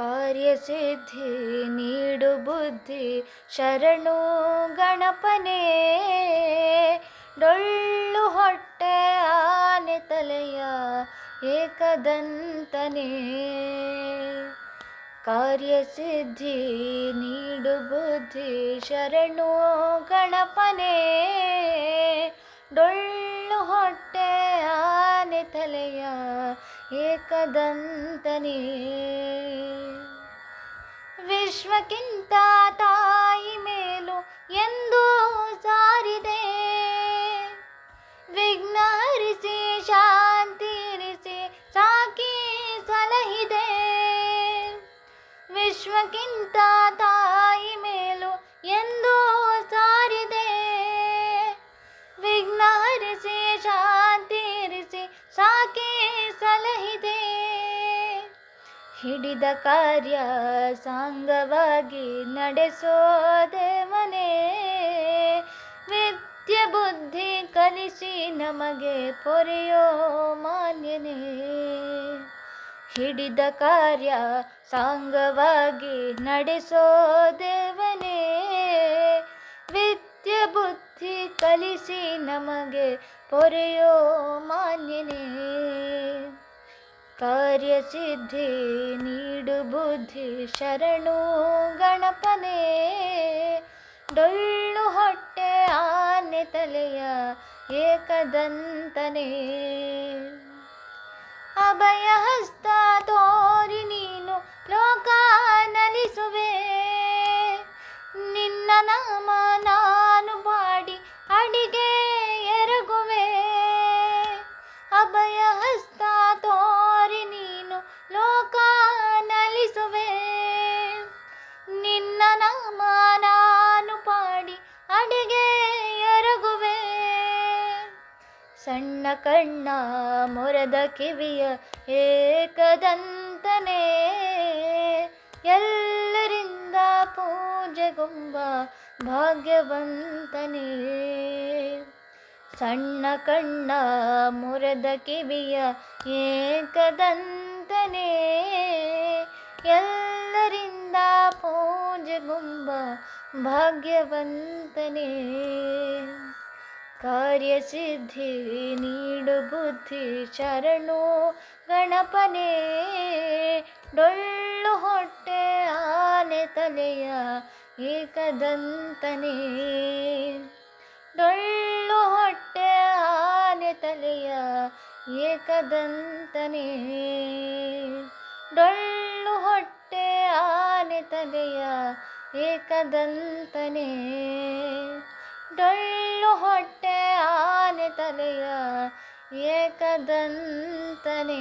ಕಾರ್ಯಸಿದ್ಧಿ ನೀಡು ಬುದ್ಧಿ ಶರಣು ಗಣಪನೇ. ಡೊಳ್ಳು ಹೊಟ್ಟೆ ಆನೆ ತಲೆಯ ಏಕದಂತನೇ. ಕಾರ್ಯಸಿದ್ಧಿ ನೀಡು ಬುದ್ಧಿ ಶರಣು ಗಣಪನೇ. ಡೊಳ್ಳು ಹೊಟ್ಟೆ ಆನೆ ತಲೆಯ ಏಕದಂತನೇ. ವಿಶ್ವಕ್ಕಿಂತ ತಾಯಿ ಮೇಲು ಎಂದು ಹಿಡಿದ ಕಾರ್ಯ ಸಾಂಗವಾಗಿ ನಡೆಸೋದೆ ಮನೆ. ವಿದ್ಯೆ ಬುದ್ಧಿ ಕಲಿಸಿ ನಮಗೆ ಪೊರೆಯೋ ಮಾನ್ಯನೇ. ಹಿಡಿದ ಕಾರ್ಯ ಸಾಂಗವಾಗಿ ನಡೆಸೋ ದೇವನೇ ವಿದ್ಯೆ ಬುದ್ಧಿ ಕಲಿಸಿ ನಮಗೆ ಪೊರೆಯೋ ಮಾನ್ಯನೇ. ಕಾರ್ಯಸಿದ್ಧಿ ನೀಡು ಬುದ್ಧಿ ಶರಣು ಗಣಪನೇ. ಡೊಳ್ಳು ಹೊಟ್ಟೆ ಆನೆ ತಲೆಯ ಏಕದಂತನೇ. ಅಭಯ ಹಸ್ತ ತೋರಿ ನೀನು ಲೋಕ ನಲಿಸುವೆ ನಿನ್ನ ನಾಮ ನಾನು ಬಾಡಿ ಅಡಿಗೆ ಎರಗುವೆ. ಅಭಯ ಹಸ್ತ ತೋರಿ ಸಣ್ಣ ಕಣ್ಣ ಮೊರದ ಕಿವಿಯ ಏಕದಂತನೇ. ಎಲ್ಲರಿಂದ ಪೂಜೆಗೊಂಬ ಭಾಗ್ಯವಂತನೇ. ಸಣ್ಣ ಕಣ್ಣ ಮುರದ ಕಿವಿಯ ಏಕದಂತನೇ. ಎಲ್ಲರಿಂದ ಪೂಜೆಗೊಂಬ ಭಾಗ್ಯವಂತನೇ. ಕಾರ್ಯಸಿದ್ಧಿ ನೀಡು ಬುದ್ಧಿ ಶರಣು ಗಣಪನೇ. ಡೊಳ್ಳು ಹೊಟ್ಟೆ ಆನೆ ತಲೆಯ ಏಕದಂತನೇ. ಡೊಳ್ಳು ಹೊಟ್ಟೆ ಆನೆ ತಲೆಯ ಏಕದಂತನೇ. ಡೊಳ್ಳು ಹೊಟ್ಟೆ ಆನೆ ತಲೆಯ ಏಕದಂತನೇ. ಡೊಳ್ಳು ಹೊಟ್ಟೆ ಆನೆ ತಲೆಯ ಏಕದಂತನೇ.